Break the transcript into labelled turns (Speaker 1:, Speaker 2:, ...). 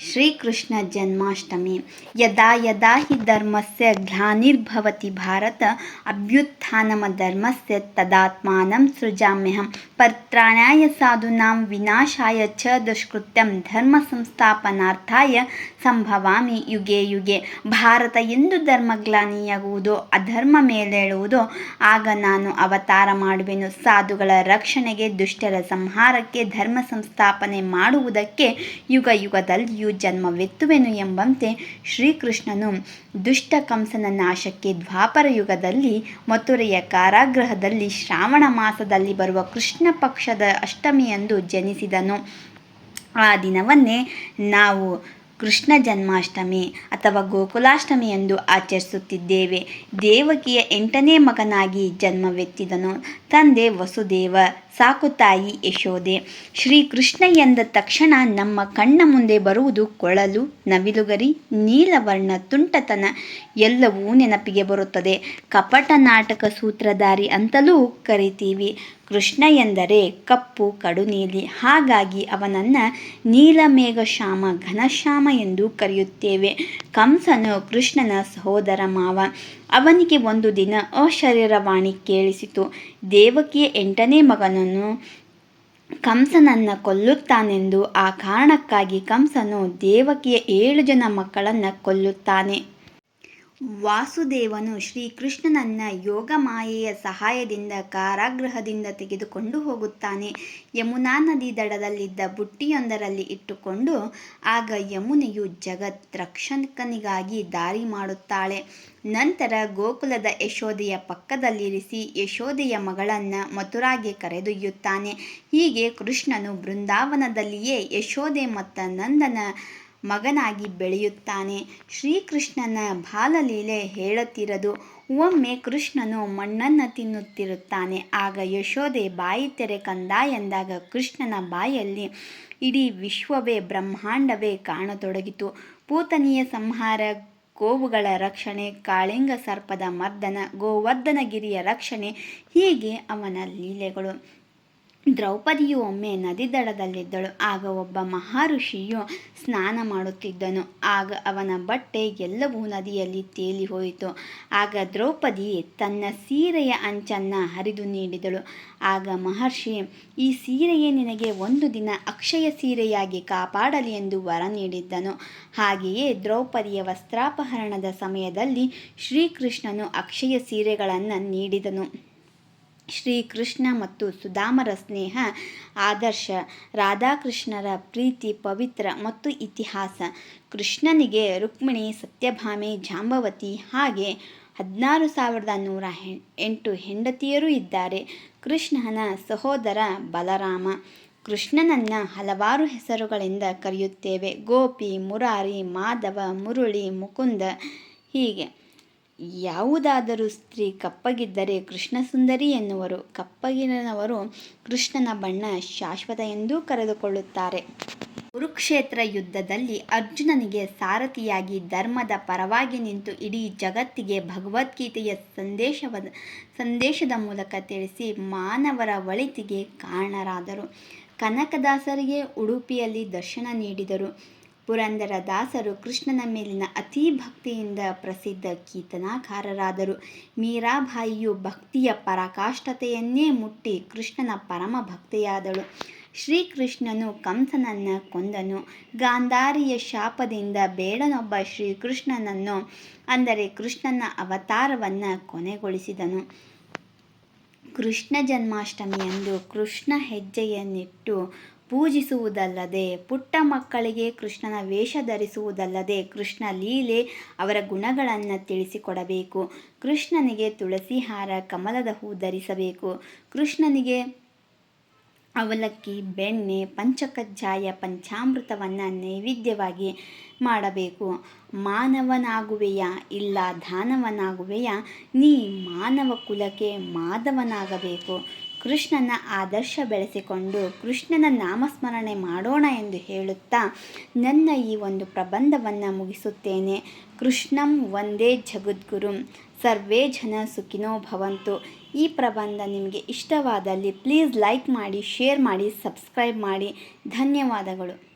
Speaker 1: ಶ್ರೀಕೃಷ್ಣ ಜನ್ಮಾಷ್ಟಮಿ. ಯದಾ ಯದಾ ಹಿ ಧರ್ಮಸ್ಯ ಗ್ಲಾನಿರ್ಭವತಿ ಭಾರತ, ಅಭ್ಯುತ್ಥಾನಮ ಧರ್ಮಸ್ಯ ತದಾತ್ಮಾನಂ ಸೃಜಾಮ್ಯಹಂ. ಪತ್ರಾಣಾಯ ಸಾಧುನಾಂ ವಿನಾಶಾಯ ಚ ದುಷ್ಕೃತ್ಯಂ ಧರ್ಮ ಸಂಸ್ಥಾಪನಾರ್ಥಾಯ ಸಂಭವಾಮಿ ಯುಗೆ ಯುಗೆ. ಭಾರತ ಎಂದು ಧರ್ಮಗ್ಲಾನಿಯಾಗುವುದೋ, ಅಧರ್ಮ ಮೇಲೇಳುವುದೋ, ಆಗ ನಾನು ಅವತಾರ ಮಾಡುವೆನು. ಸಾಧುಗಳ ರಕ್ಷಣೆಗೆ ದುಷ್ಟರ ಸಂಹಾರಕ್ಕೆ ಧರ್ಮ ಸಂಸ್ಥಾಪನೆ ಮಾಡುವುದಕ್ಕೆ ಯುಗ ಯುಗದಲ್ಲಿಯೂ ಜನ್ಮವೆತ್ತುವೆನು ಎಂಬಂತೆ ಶ್ರೀಕೃಷ್ಣನು ದುಷ್ಟ ಕಂಸನ ನಾಶಕ್ಕೆ ದ್ವಾಪರ ಯುಗದಲ್ಲಿ ಮಥುರೆಯ ಕಾರಾಗೃಹದಲ್ಲಿ ಶ್ರಾವಣ ಮಾಸದಲ್ಲಿ ಬರುವ ಕೃಷ್ಣ ಪಕ್ಷದ ಅಷ್ಟಮಿಯಂದು ಜನಿಸಿದನು. ಆ ದಿನವನ್ನೇ ನಾವು ಕೃಷ್ಣ ಜನ್ಮಾಷ್ಟಮಿ ಅಥವಾ ಗೋಕುಲಾಷ್ಟಮಿ ಎಂದು ಆಚರಿಸುತ್ತಿದ್ದೇವೆ. ದೇವಕಿಯ ಎಂಟನೇ ಮಗನಾಗಿ ಜನ್ಮವೆತ್ತಿದನು. ತಂದೆ ವಸುದೇವ. ಸಾಕು ತಾಯಿ ಯಶೋದೆ ಶ್ರೀಕೃಷ್ಣ ಎಂದ ತಕ್ಷಣ ನಮ್ಮ ಕಣ್ಣ ಮುಂದೆ ಬರುವುದು ಕೊಳಲು, ನವಿಲುಗರಿ, ನೀಲವರ್ಣ ತುಂಟತನ ಎಲ್ಲವೂ ನೆನಪಿಗೆ ಬರುತ್ತದೆ. ಕಪಟ ನಾಟಕ ಸೂತ್ರಧಾರಿ ಅಂತಲೂ ಕರಿತೀವಿ. ಕೃಷ್ಣ ಎಂದರೆ ಕಪ್ಪು ಕಡು ನೀಲಿ ಹಾಗಾಗಿ ಅವನನ್ನು ನೀಲಮೇಘಶ್ಯಾಮ, ಘನಶ್ಯಾಮ ಎಂದು ಕರೆಯುತ್ತೇವೆ. ಕಂಸನು ಕೃಷ್ಣನ ಸಹೋದರ ಮಾವ. ಅವನಿಗೆ ಒಂದು ದಿನ ಅಶರೀರವಾಣಿ ಕೇಳಿಸಿತು. ದೇವಕಿಯ ಎಂಟನೇ ಮಗನನ್ನು ಕಂಸನನ್ನು ಕೊಲ್ಲುತ್ತಾನೆಂದು ಆ ಕಾರಣಕ್ಕಾಗಿ ಕಂಸನು ದೇವಕಿಯ ಏಳು ಜನ ಮಕ್ಕಳನ್ನು ಕೊಲ್ಲುತ್ತಾನೆ. ವಾಸುದೇವನು ಶ್ರೀಕೃಷ್ಣನನ್ನು ಯೋಗಮಾಯೆಯ ಸಹಾಯದಿಂದ ಕಾರಾಗೃಹದಿಂದ ತೆಗೆದುಕೊಂಡು ಹೋಗುತ್ತಾನೆ. ಯಮುನಾ ನದಿ ದಡದಲ್ಲಿದ್ದ ಬುಟ್ಟಿಯೊಂದರಲ್ಲಿ ಇಟ್ಟುಕೊಂಡು ಆಗ ಯಮುನೆಯು ಜಗತ್ ರಕ್ಷಕನಿಗಾಗಿ ದಾರಿ ಮಾಡುತ್ತಾಳೆ. ನಂತರ ಗೋಕುಲದ ಯಶೋದೆಯ ಪಕ್ಕದಲ್ಲಿರಿಸಿ ಯಶೋದೆಯ ಮಗಳನ್ನು ಮಥುರಾಗೆ ಕರೆದೊಯ್ಯುತ್ತಾನೆ. ಹೀಗೆ ಕೃಷ್ಣನು ಬೃಂದಾವನದಲ್ಲಿಯೇ ಯಶೋದೆ ಮತ್ತು ನಂದನ ಮಗನಾಗಿ ಬೆಳೆಯುತ್ತಾನೆ. ಶ್ರೀಕೃಷ್ಣನ ಬಾಲಲೀಲೆ ಹೇಳುತ್ತಿರದು. ಒಮ್ಮೆ ಕೃಷ್ಣನು ಮಣ್ಣನ್ನು ತಿನ್ನುತ್ತಿರುತ್ತಾನೆ. ಆಗ ಯಶೋದೆ ಬಾಯಿ ತೆರೆ ಕಂದ ಎಂದಾಗ ಕೃಷ್ಣನ ಬಾಯಲ್ಲಿ ಇಡೀ ವಿಶ್ವವೇ ಬ್ರಹ್ಮಾಂಡವೇ ಕಾಣತೊಡಗಿತು. ಪೂತನಿಯ ಸಂಹಾರ, ಗೋವುಗಳ ರಕ್ಷಣೆ, ಕಾಳಿಂಗ ಸರ್ಪದ ಮರ್ದನ, ಗೋವರ್ಧನಗಿರಿಯ ರಕ್ಷಣೆ ಹೀಗೆ ಅವನ ಲೀಲೆಗಳು. ದ್ರೌಪದಿಯು ಒಮ್ಮೆ ನದಿ ದಡದಲ್ಲಿದ್ದಳು. ಆಗ ಒಬ್ಬ ಮಹರ್ಷಿಯು ಸ್ನಾನ ಮಾಡುತ್ತಿದ್ದನು. ಆಗ ಅವನ ಬಟ್ಟೆ ಎಲ್ಲವೂ ನದಿಯಲ್ಲಿ ತೇಲಿ ಹೋಯಿತು. ಆಗ ದ್ರೌಪದಿ ತನ್ನ ಸೀರೆಯ ಅಂಚನ್ನು ಹರಿದು ನೀಡಿದಳು. ಆಗ ಮಹರ್ಷಿ, ಈ ಸೀರೆಯೇ ನಿನಗೆ ಒಂದು ದಿನ ಅಕ್ಷಯ ಸೀರೆಯಾಗಿ ಕಾಪಾಡಲಿ ಎಂದು ವರ ನೀಡಿದ್ದನು. ಹಾಗೆಯೇ ದ್ರೌಪದಿಯ ವಸ್ತ್ರಾಪಹರಣದ ಸಮಯದಲ್ಲಿ ಶ್ರೀಕೃಷ್ಣನು ಅಕ್ಷಯ ಸೀರೆಗಳನ್ನು ನೀಡಿದನು. ಶ್ರೀಕೃಷ್ಣ ಮತ್ತು ಸುಧಾಮರ ಸ್ನೇಹ, ಆದರ್ಶ, ರಾಧಾಕೃಷ್ಣರ ಪ್ರೀತಿ, ಪವಿತ್ರ ಮತ್ತು ಇತಿಹಾಸ. ಕೃಷ್ಣನಿಗೆ ರುಕ್ಮಿಣಿ, ಸತ್ಯಭಾಮೆ, ಜಾಂಬವತಿ ಹಾಗೆ ಹದಿನಾರು ಸಾವಿರದ ನೂರ ಎಂಟು ಹೆಂಡತಿಯರು ಇದ್ದಾರೆ. ಕೃಷ್ಣನ ಸಹೋದರ ಬಲರಾಮ. ಕೃಷ್ಣನನ್ನು ಹಲವಾರು ಹೆಸರುಗಳಿಂದ ಕರೆಯುತ್ತೇವೆ. ಗೋಪಿ, ಮುರಾರಿ, ಮಾಧವ, ಮುರುಳಿ, ಮುಕುಂದ ಹೀಗೆ. ಯಾವುದಾದರೂ ಸ್ತ್ರೀ ಕಪ್ಪಗಿದ್ದರೆ ಕೃಷ್ಣ ಸುಂದರಿ ಎನ್ನುವರು. ಕಪ್ಪಗಿನವರು ಕೃಷ್ಣನ ಬಣ್ಣ ಶಾಶ್ವತ ಎಂದೂ ಕರೆದುಕೊಳ್ಳುತ್ತಾರೆ. ಕುರುಕ್ಷೇತ್ರ ಯುದ್ಧದಲ್ಲಿ ಅರ್ಜುನನಿಗೆ ಸಾರಥಿಯಾಗಿ ಧರ್ಮದ ಪರವಾಗಿ ನಿಂತು ಇಡೀ ಜಗತ್ತಿಗೆ ಭಗವದ್ಗೀತೆಯ ಸಂದೇಶವ, ಸಂದೇಶದ ಮೂಲಕ ತಿಳಿಸಿ ಮಾನವರ ಒಳಿತಿಗೆ ಕಾರಣರಾದರು. ಕನಕದಾಸರಿಗೆ ಉಡುಪಿಯಲ್ಲಿ ದರ್ಶನ ನೀಡಿದರು. ಪುರಂದರದಾಸರು ಕೃಷ್ಣನ ಮೇಲಿನ ಅತಿ ಭಕ್ತಿಯಿಂದ ಪ್ರಸಿದ್ಧ ಕೀರ್ತನಾಕಾರರಾದರು. ಮೀರಾಬಾಯಿಯು ಭಕ್ತಿಯ ಪರಾಕಾಷ್ಠತೆಯನ್ನೇ ಮುಟ್ಟಿ ಕೃಷ್ಣನ ಪರಮ ಭಕ್ತೆಯಾದಳು. ಶ್ರೀಕೃಷ್ಣನು ಕಂಸನನ್ನು ಕೊಂದನು. ಗಾಂಧಾರಿಯ ಶಾಪದಿಂದ ಬೇಡನೊಬ್ಬ ಶ್ರೀಕೃಷ್ಣನನ್ನು, ಅಂದರೆ ಕೃಷ್ಣನ ಅವತಾರವನ್ನು ಕೊನೆಗೊಳಿಸಿದನು. ಕೃಷ್ಣ ಜನ್ಮಾಷ್ಟಮಿಯಂದು ಕೃಷ್ಣ ಹೆಜ್ಜೆಯನ್ನಿಟ್ಟು ಪೂಜಿಸುವುದಲ್ಲದೆ, ಪುಟ್ಟ ಮಕ್ಕಳಿಗೆ ಕೃಷ್ಣನ ವೇಷ ಧರಿಸುವುದಲ್ಲದೆ ಕೃಷ್ಣ ಲೀಲೆ ಅವರ ಗುಣಗಳನ್ನು ತಿಳಿಸಿಕೊಡಬೇಕು. ಕೃಷ್ಣನಿಗೆ ತುಳಸಿ ಹಾರ, ಕಮಲದ ಹೂ ಧರಿಸಬೇಕು. ಕೃಷ್ಣನಿಗೆ ಅವಲಕ್ಕಿ, ಬೆಣ್ಣೆ, ಪಂಚಕಜ್ಜಾಯ, ಪಂಚಾಮೃತವನ್ನು ನೈವೇದ್ಯವಾಗಿ ಮಾಡಬೇಕು. ಮಾನವನಾಗುವೆಯಾ? ಇಲ್ಲ, ದಾನವನಾಗುವೆಯ? ನೀ ಮಾನವ ಕುಲಕ್ಕೆ ಮಾಧವನಾಗಬೇಕು ಕೃಷ್ಣನ ಆದರ್ಶ ಬೆಳೆಸಿಕೊಂಡು ಕೃಷ್ಣನ ನಾಮಸ್ಮರಣೆ ಮಾಡೋಣ ಎಂದು ಹೇಳುತ್ತಾ ನನ್ನ ಈ ಒಂದು ಪ್ರಬಂಧವನ್ನು ಮುಗಿಸುತ್ತೇನೆ. ಕೃಷ್ಣಂ ಒಂದೇ ಜಗದ್ಗುರುಂ. ಸರ್ವೇ ಜನ ಸುಖಿನೋ ಭವಂತು. ಈ ಪ್ರಬಂಧ ನಿಮಗೆ ಇಷ್ಟವಾದಲ್ಲಿ ಪ್ಲೀಸ್ ಲೈಕ್ ಮಾಡಿ, ಶೇರ್ ಮಾಡಿ, ಸಬ್ಸ್ಕ್ರೈಬ್ ಮಾಡಿ. ಧನ್ಯವಾದಗಳು.